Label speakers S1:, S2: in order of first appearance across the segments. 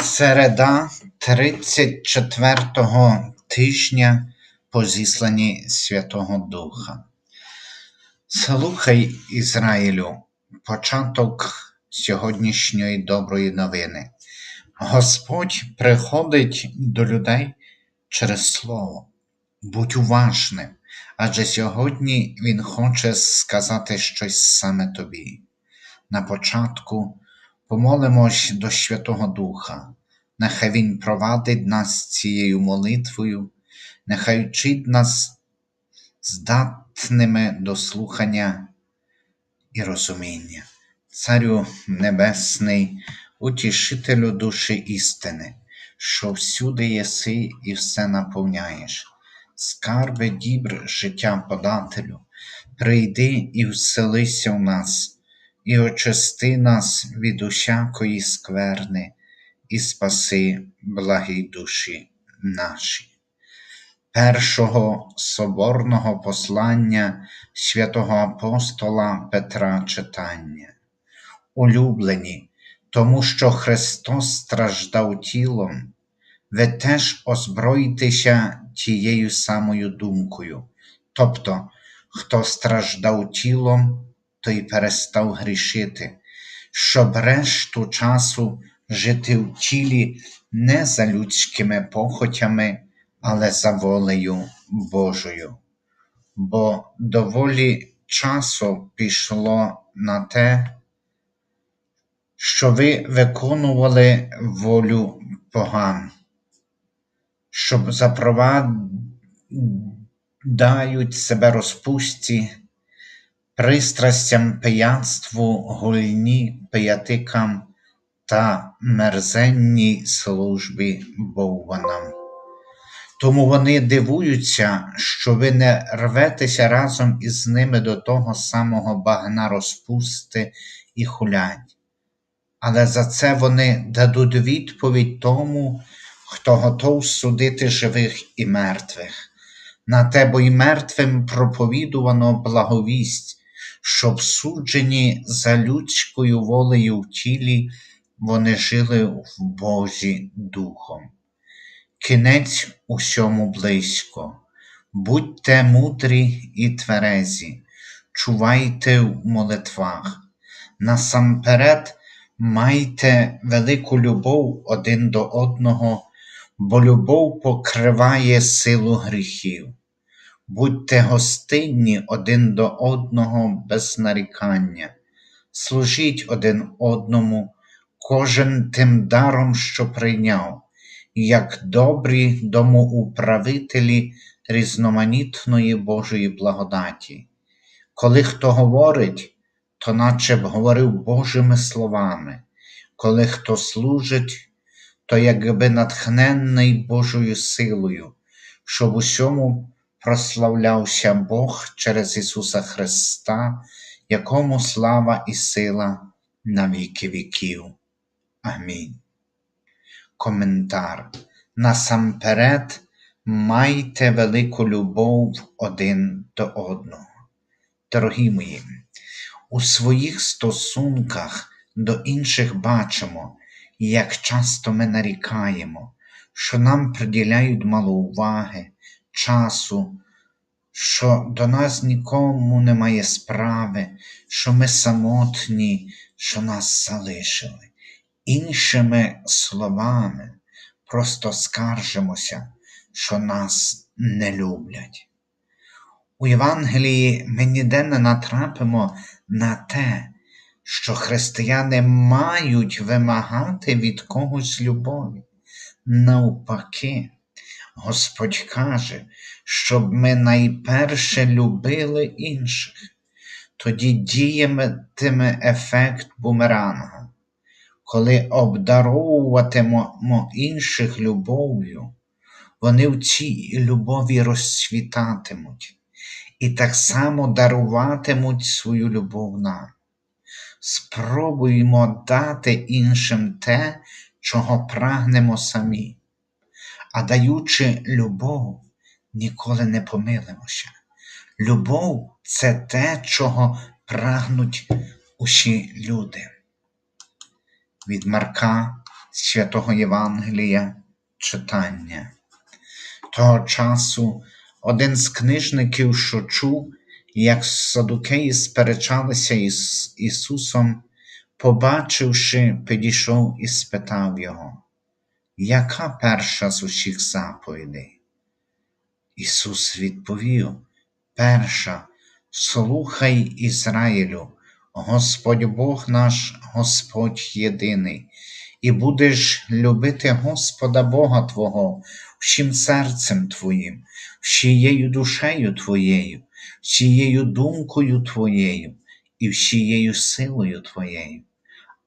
S1: Середа 34-го тижня по зісланні Святого Духа. Слухай, Ізраїлю, початок сьогоднішньої доброї новини. Господь приходить до людей через Слово. Будь уважним, адже сьогодні Він хоче сказати щось саме тобі. На початку помолимось до Святого Духа. Нехай Він провадить нас цією молитвою, нехай вчить нас здатними до слухання і розуміння. Царю Небесний, утішителю душі істини, що всюди єси і все наповняєш, скарби дібр життя подателю, прийди і вселися в нас, і очисти нас від усякої скверни, і спаси благі душі наші. Першого соборного послання святого апостола Петра читання. Улюблені, тому що Христос страждав тілом, ви теж озброїтеся тією самою думкою. Тобто, хто страждав тілом, той перестав грішити, щоб решту часу жити в тілі не за людськими похотями, але за волею Божою. Бо доволі часу пішло на те, що ви виконували волю поган, щоб запровадають себе розпусті, пристрастям пияцтву, гульні, пиятикам та мерзенній службі Бовванам. Тому вони дивуються, що ви не рветеся разом із ними до того самого багна розпусти і хулянь. Але за це вони дадуть відповідь тому, хто готов судити живих і мертвих. На те бо й мертвим проповідувано благовість, щоб суджені за людською волею в тілі, вони жили в Божі Духом. Кінець усьому близько. Будьте мудрі і тверезі, чувайте в молитвах. Насамперед майте велику любов один до одного, бо любов покриває силу гріхів. Будьте гостинні один до одного без нарікання, служіть один одному, кожен тим даром, що прийняв. Як добрі домоуправителі різноманітної Божої благодаті. Коли хто говорить, то наче б говорив Божими словами, коли хто служить, то якби натхненний Божою силою, щоб усьому прославлявся Бог через Ісуса Христа, якому слава і сила на віки віків. Амінь. Коментар. Насамперед майте велику любов один до одного. Дорогі мої, у своїх стосунках до інших бачимо, як часто ми нарікаємо, що нам приділяють мало уваги, часу, що до нас нікому немає справи, що ми самотні, що нас залишили. Іншими словами, просто скаржимося, що нас не люблять. У Євангелії ми ніде не натрапимо на те, що християни мають вимагати від когось любові. Навпаки, Господь каже, щоб ми найперше любили інших, тоді діятиме ефект бумеранга. Коли обдаровуватимемо інших любов'ю, вони в цій любові розцвітатимуть і так само даруватимуть свою любов нам. Спробуємо дати іншим те, чого прагнемо самі, а даючи любов, ніколи не помилимося. Любов це те, чого прагнуть усі люди. Від Марка, святого Євангелія читання. Того часу один з книжників, що чув, як садукеї сперечалися із Ісусом, побачивши, підійшов і спитав Його, яка перша з усіх заповідей? Ісус відповів, перша, слухай Ізраїлю, Господь Бог наш, Господь єдиний, і будеш любити Господа Бога Твого всім серцем Твоїм, всією душею Твоєю, всією думкою Твоєю і всією силою Твоєю.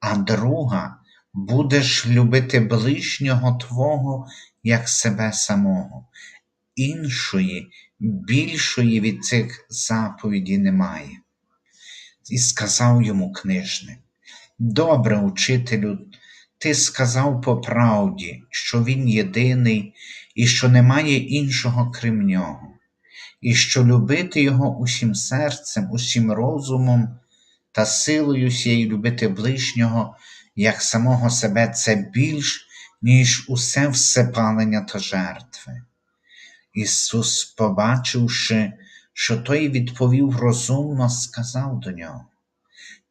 S1: А друга будеш любити ближнього Твого як себе самого. Іншої, більшої від цих заповідей немає. І сказав йому книжник, добре, учителю, ти сказав по правді, що він єдиний і що немає іншого крім нього, і що любити його усім серцем, усім розумом та силою всією любити ближнього, як самого себе, це більш, ніж усе всепалення та жертви. Ісус, побачивши, що той відповів розумно, сказав до нього: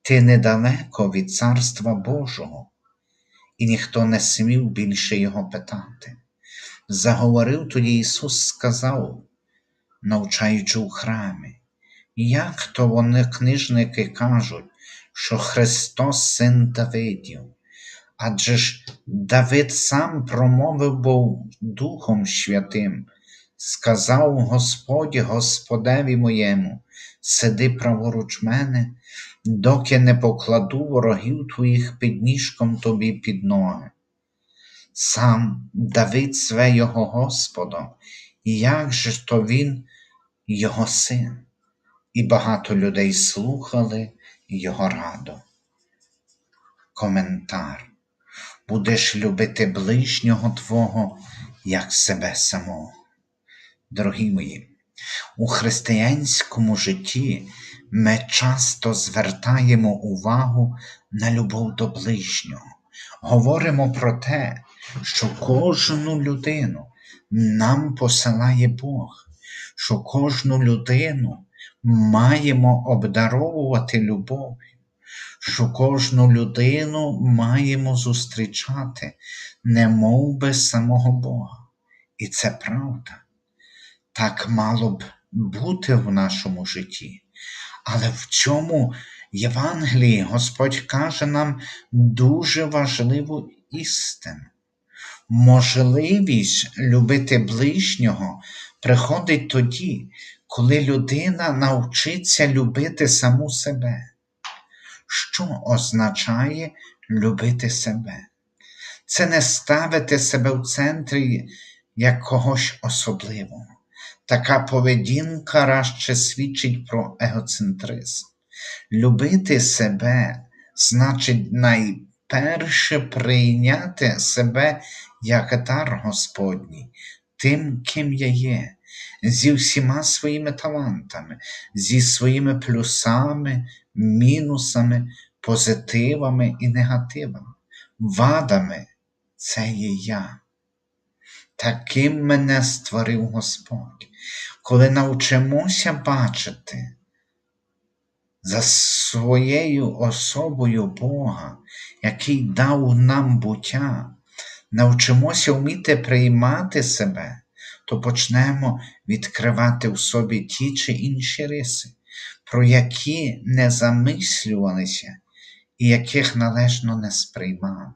S1: Ти недалеко від Царства Божого, і ніхто не смів більше його питати. Заговорив тоді Ісус, сказав, навчаючи у храмі, як то вони книжники кажуть, що Христос син Давидів, адже ж Давид сам промовив був Духом Святим. Сказав Господь Господеві моєму, сиди праворуч мене, доки не покладу ворогів твоїх під ніжком тобі під ноги. Сам Давид све його Господом, і як же то він, його син, і багато людей слухали його раду. Коментар. Будеш любити ближнього Твого, як себе самого. Дорогі мої, у християнському житті ми часто звертаємо увагу на любов до ближнього, говоримо про те, що кожну людину нам посилає Бог, що кожну людину маємо обдаровувати любов'ю, що кожну людину маємо зустрічати, не мов би самого Бога. І це правда так мало б бути в нашому житті. Але в цьому Євангелії Господь каже нам дуже важливу істину. Можливість любити ближнього приходить тоді, коли людина навчиться любити саму себе. Що означає любити себе? Це не ставити себе в центрі як когось особливого. Така поведінка радше свідчить про егоцентризм. Любити себе значить найперше прийняти себе як дар Господній, тим, ким я є, зі всіма своїми талантами, зі своїми плюсами, мінусами, позитивами і негативами, вадами це є я. Таким мене створив Господь, коли навчимося бачити за своєю особою Бога, який дав нам буття, навчимося вміти приймати себе, то почнемо відкривати в собі ті чи інші риси, про які не замислювалися і яких належно не сприймали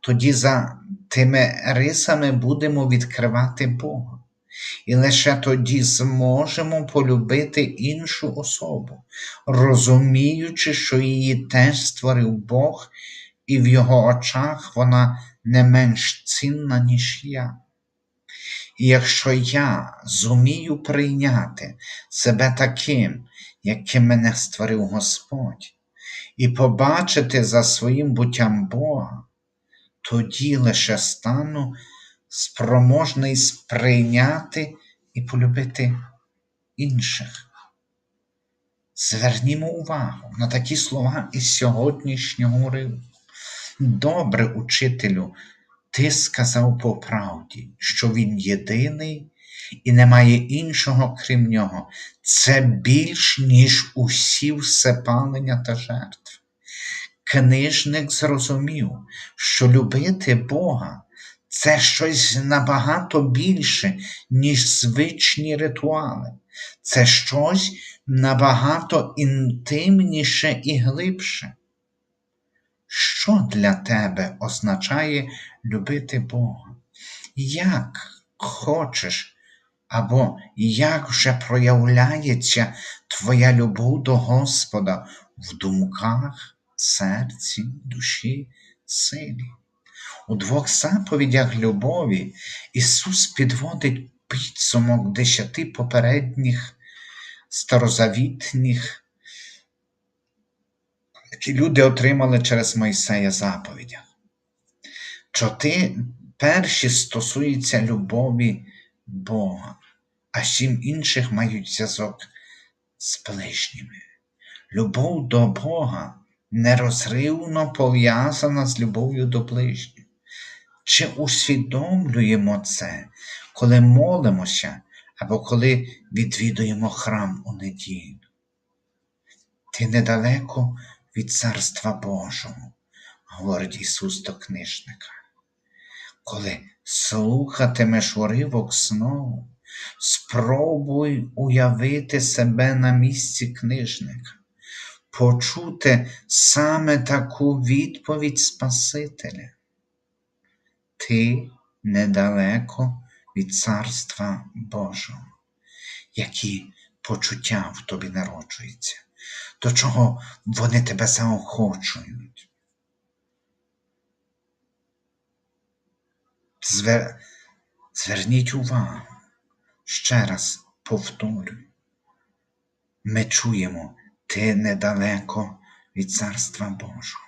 S1: тоді за тими рисами будемо відкривати Бога. І лише тоді зможемо полюбити іншу особу, розуміючи, що її теж створив Бог, і в його очах вона не менш цінна, ніж я. І якщо я зумію прийняти себе таким, яким мене створив Господь, і побачити за своїм буттям Бога, тоді лише стану спроможний сприйняти і полюбити інших. Звернімо увагу на такі слова із сьогоднішнього уривку. Добре, учителю, ти сказав по правді, що він єдиний і немає іншого крім нього. Це більш, ніж усі всепалення та жертв. Книжник зрозумів, що любити Бога це щось набагато більше, ніж звичні ритуали. Це щось набагато інтимніше і глибше. Що для тебе означає любити Бога? Як хочеш, або як вже проявляється твоя любов до Господа в думках, серці, душі, силі? У двох заповідях любові Ісус підводить підсумок десяти попередніх старозавітніх, які люди отримали через Мойсея заповідях. Чоти перші стосуються любові Бога, а сім інших мають зв'язок з ближніми. Любов до Бога нерозривно пов'язана з любов'ю до ближніх. Чи усвідомлюємо це, коли молимося або коли відвідуємо храм у неділю? Ти недалеко від Царства Божого, говорить Ісус до книжника. Коли слухатимеш уривок знову, спробуй уявити себе на місці книжника, почути саме таку відповідь Спасителя. Ти недалеко від Царства Божого, які почуття в тобі народжуються, до чого вони тебе заохочують. Звер... Зверніть увагу, ще раз повторюю. Ми чуємо, ти недалеко від Царства Божого.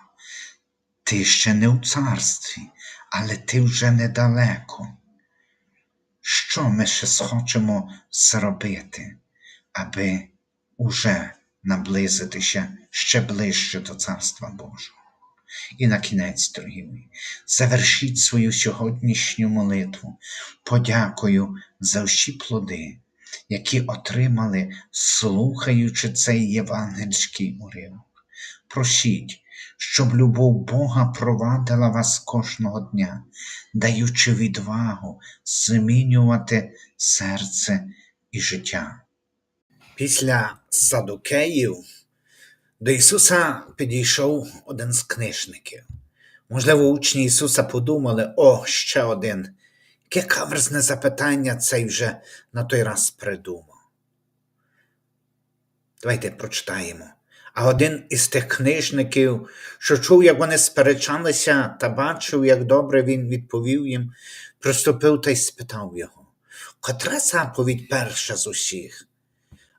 S1: Ти ще не у царстві, але ти вже недалеко. Що ми ще схочемо зробити, аби уже наблизитися ще ближче до Царства Божого? І на кінець, дорогі мої, завершіть свою сьогоднішню молитву подякою за всі плоди, які отримали, слухаючи цей євангельський уривок. Просіть, щоб любов Бога провадила вас кожного дня, даючи відвагу змінювати серце і життя. Після садокеїв до Ісуса підійшов один з книжників. Можливо, учні Ісуса подумали: о, ще один. Яке каверзне запитання цей вже на той раз придумав. Давайте прочитаємо. А один із тих книжників, що чув, як вони сперечалися, та бачив, як добре він відповів їм, приступив та й спитав його, котра заповідь перша з усіх?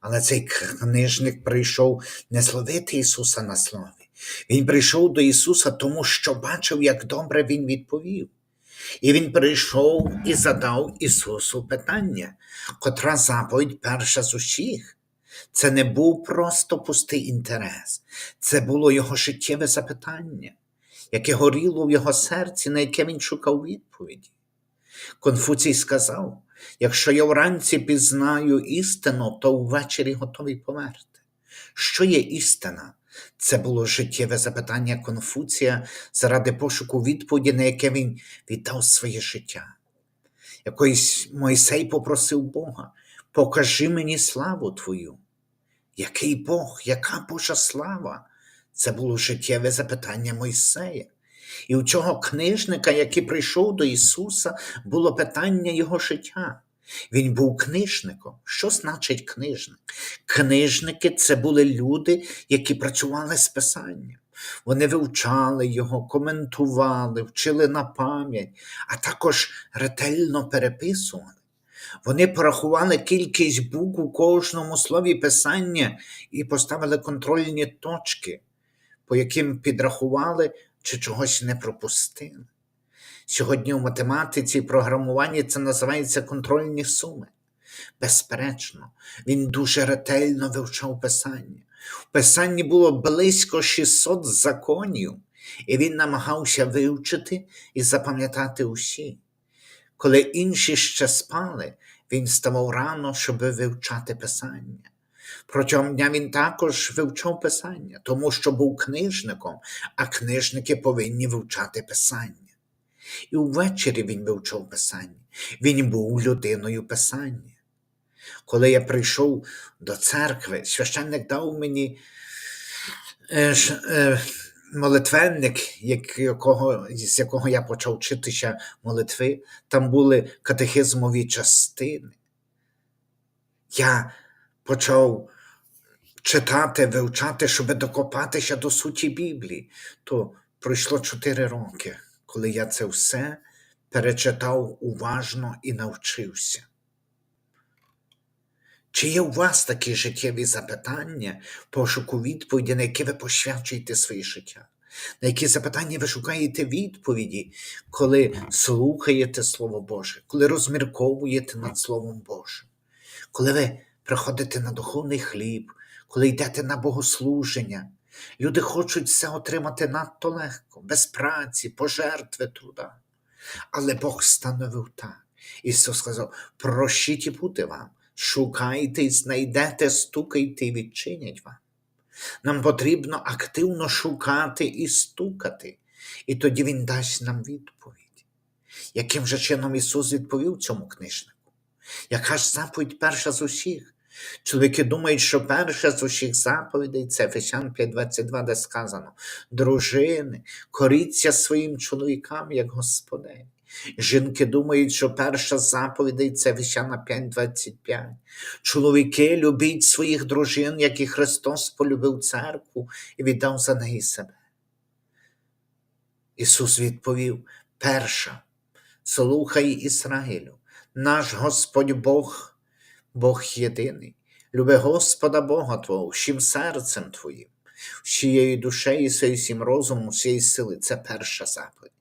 S1: Але цей книжник прийшов не зловити Ісуса на слові. Він прийшов до Ісуса, тому що бачив, як добре Він відповів. І він прийшов і задав Ісусу питання, котра заповідь перша з усіх. Це не був просто пустий інтерес, це було його життєве запитання, яке горіло в його серці, на яке він шукав відповіді. Конфуцій сказав: якщо я вранці пізнаю істину, то ввечері готовий померти. Що є істина? Це було життєве запитання Конфуція заради пошуку відповіді, на яке він віддав своє життя. Якось Мойсей попросив Бога, покажи мені славу Твою. Який Бог, яка Божа слава? Це було життєве запитання Мойсея. І у цього книжника, який прийшов до Ісуса, було питання Його життя. Він був книжником. Що значить книжник? Книжники це були люди, які працювали з писанням. Вони вивчали його, коментували, вчили на пам'ять, а також ретельно переписували. Вони порахували кількість букв у кожному слові писання і поставили контрольні точки, по яким підрахували чи чогось не пропустили. Сьогодні у математиці і програмуванні це називається контрольні суми. Безперечно, він дуже ретельно вивчав писання. В писанні було близько 600 законів, і він намагався вивчити і запам'ятати усі. Коли інші ще спали, він ставав рано, щоб вивчати писання. Протягом дня він також вивчав писання, тому що був книжником, а книжники повинні вивчати писання. І ввечері він вивчав писання. Він був людиною писання. Коли я прийшов до церкви, священник дав мені е, е, молитвенник, з якого я почав вчитися молитви. Там були катехизмові частини. Я почав читати, вивчати, щоб докопатися до суті Біблії. То пройшло чотири роки, коли я це все перечитав уважно і навчився. Чи є у вас такі життєві запитання, пошуку відповіді, на які ви посвячуєте своє життя? На які запитання ви шукаєте відповіді, коли слухаєте Слово Боже, коли розмірковуєте над Словом Божим, коли ви приходите на духовний хліб, коли йдете на богослуження? Люди хочуть все отримати надто легко, без праці, пожертви труда. Але Бог становив так. Ісус сказав: прощіть і буде вам, шукайте і знайдете, стукайте і відчинять вам. Нам потрібно активно шукати і стукати, і тоді Він дасть нам відповідь. Яким же чином Ісус відповів цьому книжнику? Яка ж заповідь перша з усіх? Чоловіки думають, що перша з усіх заповідей це Ефесян 5.22, де сказано: дружини, коріться своїм чоловікам, як Господеві. Жінки думають, що перша з заповідей це Ефесяна 5.25. Чоловіки, любіть своїх дружин, як і Христос полюбив церкву і віддав за неї себе. Ісус відповів: перша, слухай Ізраїлю, наш Господь Бог, Бог єдиний. Люби Господа Бога Твого всім серцем Твоїм, всією душею, своєю всім розумом, всієї сили. Це перша заповідь.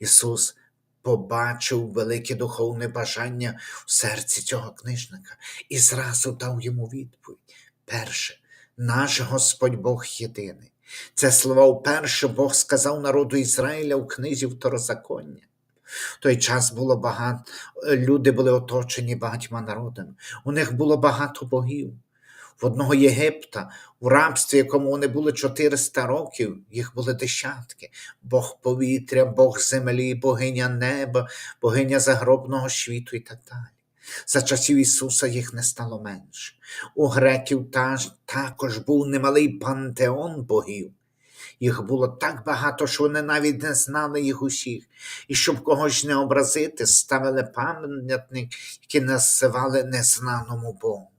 S1: Ісус побачив велике духовне бажання в серці цього книжника і зразу дав йому відповідь. Перше, наш Господь Бог єдиний. Це слова вперше Бог сказав народу Ізраїля у книзі Второзаконня. В той час було багато, люди були оточені багатьма народами. У них було багато богів. В одного Єгипта, у рабстві, якому вони були 400 років, їх були десятки. Бог повітря, Бог землі, богиня неба, богиня загробного світу і так далі. За часів Ісуса їх не стало менше. У греків та- також був немалий пантеон богів. Їх було так багато, що вони навіть не знали їх усіх. І щоб когось не образити, ставили пам'ятник, який називали незнаному Богу.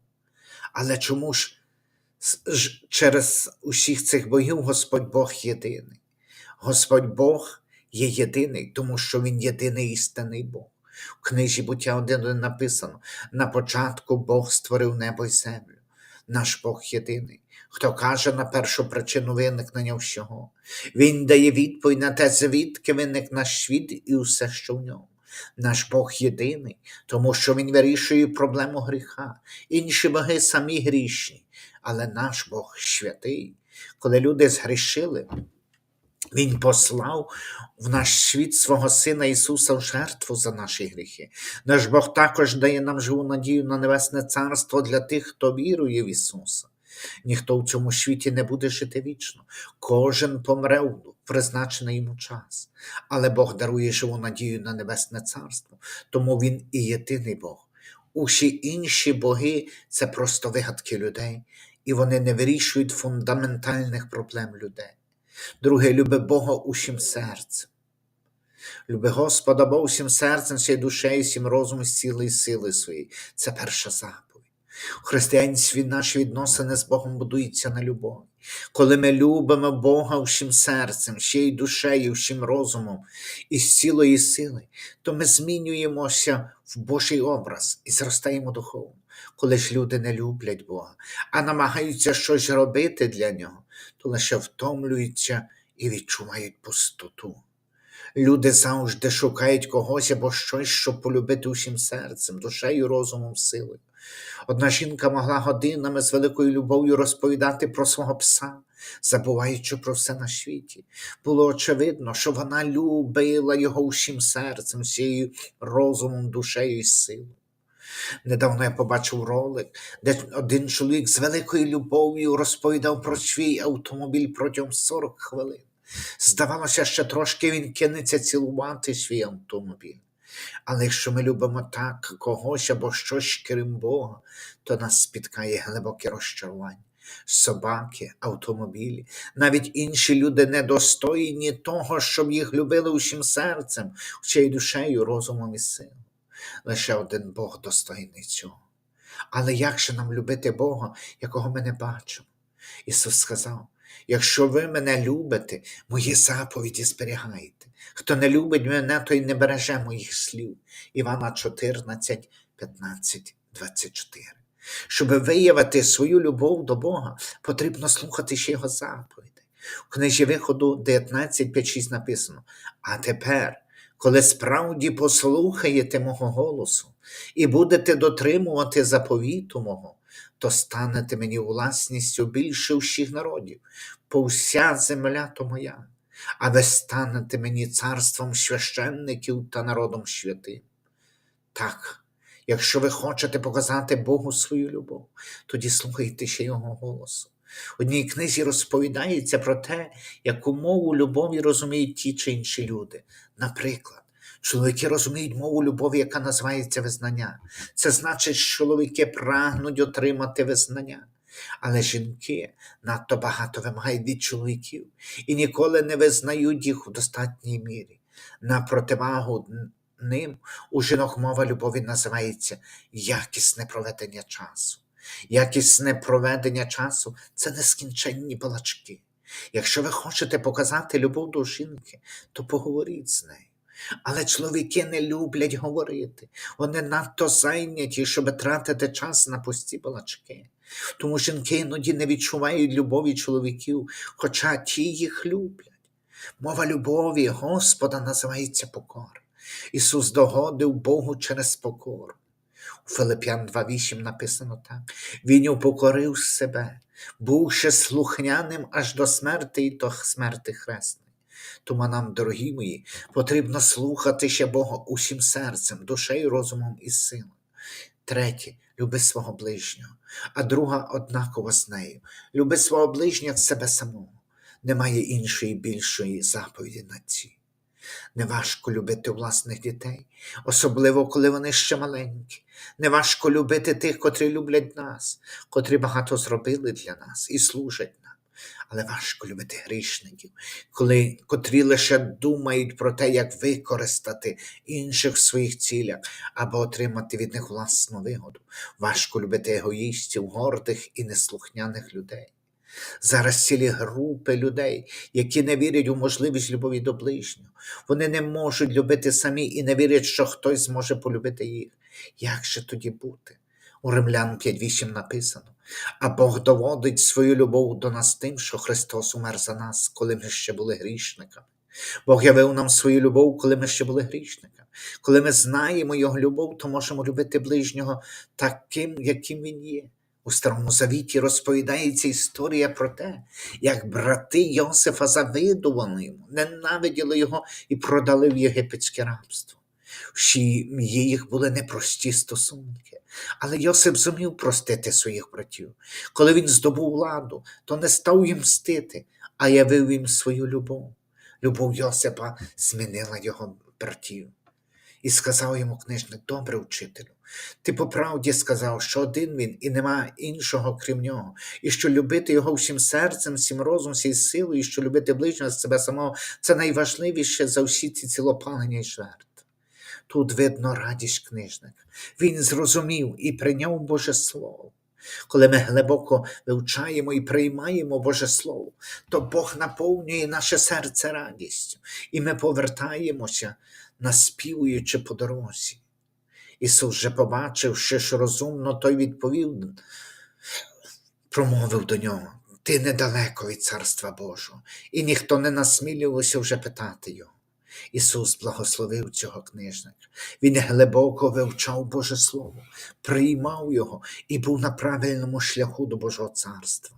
S1: Але чому ж через усіх цих богів Господь Бог єдиний? Господь Бог є єдиний, тому що Він єдиний істинний Бог. В книжі буття 1 написано: на початку Бог створив небо й землю. Наш Бог єдиний. Хто каже на першу причину виникнення всього, Він дає відповідь на те, звідки виник наш світ і усе, що в ньому. Наш Бог єдиний, тому що Він вирішує проблему гріха. Інші боги самі грішні, але наш Бог святий. Коли люди згрішили, Він послав в наш світ свого Сина Ісуса в жертву за наші гріхи. Наш Бог також дає нам живу надію на Небесне Царство для тих, хто вірує в Ісуса. Ніхто в цьому світі не буде жити вічно. Кожен помре в призначений йому час. Але Бог дарує живу надію на Небесне Царство, тому Він і єдиний Бог. Усі інші боги це просто вигадки людей, і вони не вирішують фундаментальних проблем людей. Друге, люби Бога усім серцем. Люби Господа Бога усім серцем, всією душею, всім розумом, з цілої сили своєї. Це перша заповідь. У християнстві наші відносини з Богом будуються на любові. Коли ми любимо Бога всім серцем, всією душею, всім розумом і з цілої сили, то ми змінюємося в Божий образ і зростаємо духовно. Коли ж люди не люблять Бога, а намагаються щось робити для нього, то лише втомлюються і відчувають пустоту. Люди завжди шукають когось або щось, щоб полюбити усім серцем, душею, розумом, силою. Одна жінка могла годинами з великою любов'ю розповідати про свого пса, забуваючи про все на світі. Було очевидно, що вона любила його усім серцем, всією розумом, душею і силою. Недавно я побачив ролик, де один чоловік з великою любов'ю розповідав про свій автомобіль протягом 40 хвилин. Здавалося, що трошки він кинеться цілувати свій автомобіль. Але якщо ми любимо так когось або щось крім Бога, то нас спіткає глибоке розчарування. Собаки, автомобілі, навіть інші люди недостойні того, щоб їх любили усім серцем, всією душею, розумом і силою. Лише один Бог достойний цього. Але як же нам любити Бога, якого ми не бачимо? Ісус сказав: якщо ви мене любите, мої заповіді зберігайте. Хто не любить мене, той не береже моїх слів. Івана 14, 15, 24. Щоб виявити свою любов до Бога, потрібно слухати ще Його заповіді. У книжі виходу 19, 5, 6 написано: А тепер, коли справді послухаєте мого голосу і будете дотримувати заповіту мого, то станете мені власністю більше всіх народів, бо вся земля то моя, а ви станете мені царством священників та народом святим. Так, якщо ви хочете показати Богу свою любов, тоді слухайте ще Його голосу. Одній книзі розповідається про те, яку мову любові розуміють ті чи інші люди. Наприклад, чоловіки розуміють мову любові, яка називається визнання. Це значить, що чоловіки прагнуть отримати визнання. Але жінки надто багато вимагають від чоловіків і ніколи не визнають їх у достатній мірі. На противагу ним у жінок мова любові називається якісне проведення часу. Якісне проведення часу це нескінченні балачки. Якщо ви хочете показати любов до жінки, то поговоріть з нею. Але чоловіки не люблять говорити. Вони надто зайняті, щоб тратити час на пусті балачки. Тому жінки іноді не відчувають любові чоловіків, хоча ті їх люблять. Мова любові Господа називається покора. Ісус догодив Богу через покору. У Филип'ян 2.8 написано так: Він упокорив себе, бувши слухняним аж до смерти і до смерти хресної. Тому нам, дорогі мої, потрібно слухати ще Бога усім серцем, душею, розумом і силою. Третє, люби свого ближнього, а друга однакова з нею. Люби свого ближнього як себе самого. Немає іншої більшої заповіді на ці. Неважко любити власних дітей, особливо коли вони ще маленькі. Неважко любити тих, котрі люблять нас, котрі багато зробили для нас і служать. Але важко любити грішників, коли, котрі лише думають про те, як використати інших в своїх цілях або отримати від них власну вигоду. Важко любити егоїстів, гордих і неслухняних людей. Зараз цілі групи людей, які не вірять у можливість любові до ближнього. Вони не можуть любити самі і не вірять, що хтось зможе полюбити їх. Як же тоді бути? У Римлян 5.8 написано: а Бог доводить свою любов до нас тим, що Христос умер за нас, коли ми ще були грішниками. Бог явив нам свою любов, коли ми ще були грішниками. Коли ми знаємо Його любов, то можемо любити ближнього таким, яким Він є. У Старому Завіті розповідається історія про те, як брати Йосифа завидували йому, ненавиділи його і продали в єгипетське рабство. В їх були непрості стосунки, але Йосип зумів простити своїх братів. Коли він здобув владу, то не став їм мстити, а явив їм свою любов. Любов Йосипа змінила його братів. І сказав йому книжник, добре вчителю, ти по правді сказав, що один він і нема іншого крім нього, і що любити його всім серцем, всім розумом, всією силою, і що любити ближнього з себе самого це найважливіше за всі ці цілопалення і жертви. Тут видно радість книжника. Він зрозумів і прийняв Боже Слово. Коли ми глибоко вивчаємо і приймаємо Боже Слово, то Бог наповнює наше серце радістю, і ми повертаємося, наспівуючи по дорозі. Ісус же побачивши, що розумно, той відповів, промовив до нього: Ти недалеко від Царства Божого, і ніхто не насмілювався вже питати його. Ісус благословив цього книжника. Він глибоко вивчав Боже Слово, приймав його і був на правильному шляху до Божого царства.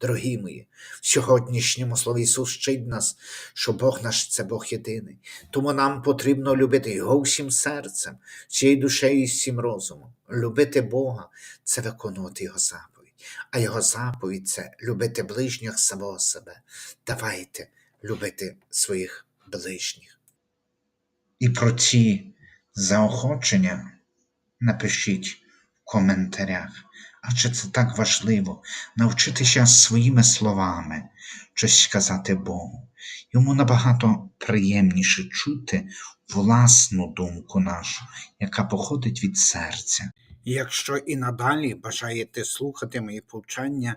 S1: Дорогі мої, в сьогоднішньому слові Ісус вчить нас, що Бог наш це Бог єдиний. Тому нам потрібно любити Його всім серцем, всією душею і всім розумом. Любити Бога це виконувати Його заповідь. А Його заповідь це любити ближніх самого себе. Давайте любити своїх ближніх. І про ці заохочення напишіть в коментарях. А чи це так важливо навчитися своїми словами щось сказати Богу? Йому набагато приємніше чути власну думку нашу, яка походить від серця. Якщо і надалі бажаєте слухати мої повчання,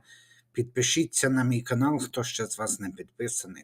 S1: підпишіться на мій канал, хто ще з вас не підписаний.